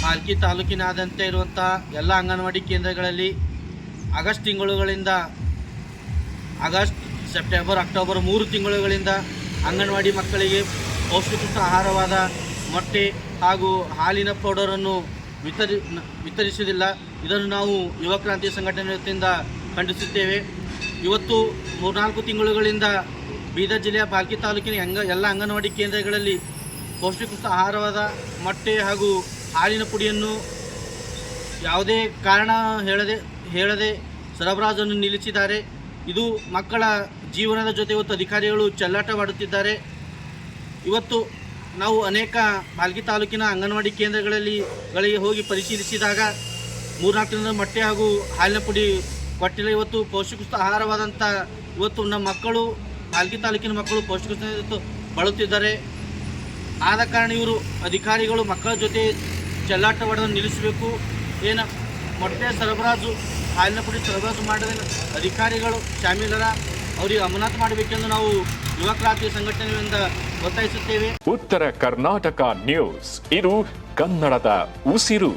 ಪಾಲ್ಕಿ ತಾಲೂಕಿನಾದ್ಯಂತ ಇರುವಂಥ ಎಲ್ಲ ಅಂಗನವಾಡಿ ಕೇಂದ್ರಗಳಲ್ಲಿ ಆಗಸ್ಟ್ ತಿಂಗಳುಗಳಿಂದ ಆಗಸ್ಟ್, ಸೆಪ್ಟೆಂಬರ್, ಅಕ್ಟೋಬರ್ ಮೂರು ತಿಂಗಳುಗಳಿಂದ ಅಂಗನವಾಡಿ ಮಕ್ಕಳಿಗೆ ಪೌಷ್ಟಿಕ ಆಹಾರವಾದ ಮೊಟ್ಟೆ ಹಾಗೂ ಹಾಲಿನ ಪೌಡರನ್ನು ವಿತರಿ, ವಿತರಿಸುವುದಿಲ್ಲ. ಇದನ್ನು ನಾವು ಯುವ ಕ್ರಾಂತಿ ಸಂಘಟನೆ ಖಂಡಿಸುತ್ತೇವೆ. ಇವತ್ತು ಮೂರ್ನಾಲ್ಕು ತಿಂಗಳುಗಳಿಂದ ಬೀದರ್ ಜಿಲ್ಲೆಯ ಬಾಲ್ಕಿ ತಾಲೂಕಿನ ಅಂಗ, ಎಲ್ಲ ಅಂಗನವಾಡಿ ಕೇಂದ್ರಗಳಲ್ಲಿ ಪೌಷ್ಟಿಕಯುಕ್ತ ಆಹಾರವಾದ ಮೊಟ್ಟೆ ಹಾಗೂ ಹಾಲಿನ ಪುಡಿಯನ್ನು ಯಾವುದೇ ಕಾರಣ ಹೇಳದೆ ಹೇಳದೆ ಸರಬರಾಜನ್ನು ನಿಲ್ಲಿಸಿದ್ದಾರೆ. ಇದು ಮಕ್ಕಳ ಜೀವನದ ಜೊತೆ ಇವತ್ತು ಅಧಿಕಾರಿಗಳು ಚೆಲ್ಲಾಟವಾಡುತ್ತಿದ್ದಾರೆ. ಇವತ್ತು ನಾವು ಅನೇಕ ಮಾಲ್ಗಿ ತಾಲೂಕಿನ ಅಂಗನವಾಡಿ ಕೇಂದ್ರಗಳಲ್ಲಿ ಗಳಿಗೆ ಹೋಗಿ ಪರಿಶೀಲಿಸಿದಾಗ ಮೂರ್ನಾಲ್ಕು ದಿನದ ಮೊಟ್ಟೆ ಹಾಗೂ ಹಾಲಿನ ಪುಡಿ ಕೊಟ್ಟಿಲ್ಲ. ಇವತ್ತು ಪೌಷ್ಟಿಕಯುಕ್ತ ಆಹಾರವಾದಂಥ ಇವತ್ತು ನಮ್ಮ ಮಕ್ಕಳು ಮಾಲ್ಗಿ ತಾಲೂಕಿನ ಮಕ್ಕಳು ಬಳುತ್ತಿದ್ದಾರೆ ಬಳಲುತ್ತಿದ್ದಾರೆ. ಆದ ಕಾರಣ ಇವರು ಅಧಿಕಾರಿಗಳು ಮಕ್ಕಳ ಜೊತೆ ಚೆಲ್ಲಾಟವಾಡೋದನ್ನು ನಿಲ್ಲಿಸಬೇಕು. ಏನು ಮೊಟ್ಟೆ ಸರಬರಾಜು, ಹಾಲಿನ ಪುಡಿ ಸರಬರಾಜು ಮಾಡಿದ ಅಧಿಕಾರಿಗಳು ಶಾಮೀಲರ ಅವರಿಗೆ ಅಮಾನತು ಮಾಡಬೇಕೆಂದು ನಾವು ಯುವ ಕ್ರಾಂತಿ ಸಂಘಟನೆಯಿಂದ ಒತ್ತಾಯಿಸುತ್ತೇವೆ. ಉತ್ತರ ಕರ್ನಾಟಕ ನ್ಯೂಸ್. ಇದು ಕನ್ನಡದ ಉಸಿರು.